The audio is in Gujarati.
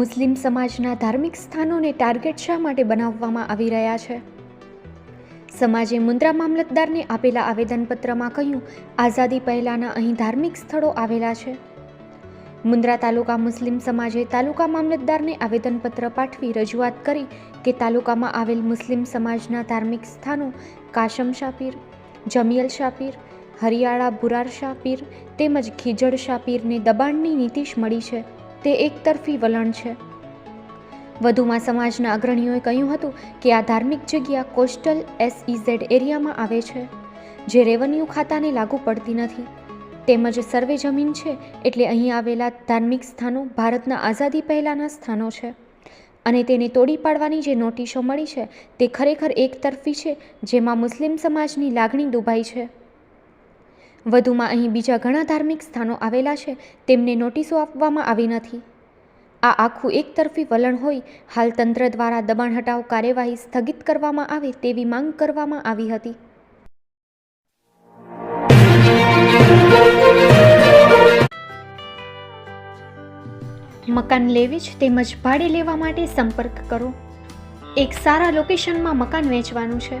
મુસ્લિમ સમાજના ધાર્મિક સ્થાનોને ટાર્ગેટ શા માટે બનાવવામાં આવી રહ્યા છે? સમાજે મુન્દ્રા મામલતદારને આપેલા આવેદનપત્રમાં કહ્યું, આઝાદી પહેલાંના અહીં ધાર્મિક સ્થળો આવેલા છે. મુન્દ્રા તાલુકા મુસ્લિમ સમાજે તાલુકા મામલતદારને આવેદનપત્ર પાઠવી રજૂઆત કરી કે તાલુકામાં આવેલ મુસ્લિમ સમાજના ધાર્મિક સ્થાનો કાશમ શાપીર, જમિયલ શાપીર, હરિયાળા બુરાર શાપીર તેમજ ખીજડ શાપીરને દબાણની નીતિશ મળી છે. તે એકતરફી વલણ છે. વધુમાં સમાજના અગ્રણીઓએ કહ્યું હતું કે આ ધાર્મિક જગ્યા કોસ્ટલ એસઈઝેડ એરિયામાં આવે છે, જે રેવન્યુ ખાતાને લાગુ પડતી નથી. તેમજ સર્વે જમીન છે એટલે અહીં આવેલા ધાર્મિક સ્થાનો ભારતના આઝાદી પહેલાંના સ્થાનો છે. અને તેને તોડી પાડવાની જે નોટિસો મળી છે તે ખરેખર એકતરફી છે, જેમાં મુસ્લિમ સમાજની લાગણી દુભાઈ છે. વધુમાં અહીં બીજા ઘણા ધાર્મિક સ્થાનો આવેલા છે, તેમને નોટિસો આપવામાં આવી નથી. આ આખું એકતરફી વલણ હોય, હાલ તંત્ર દ્વારા દબાણ હટાવ કાર્યવાહી સ્થગિત કરવામાં આવે તેવી માંગ કરવામાં આવી હતી. મકાન લેવી જ તેમજ ભાડે લેવા માટે સંપર્ક કરો. એક સારા લોકેશનમાં મકાન વેચવાનું છે.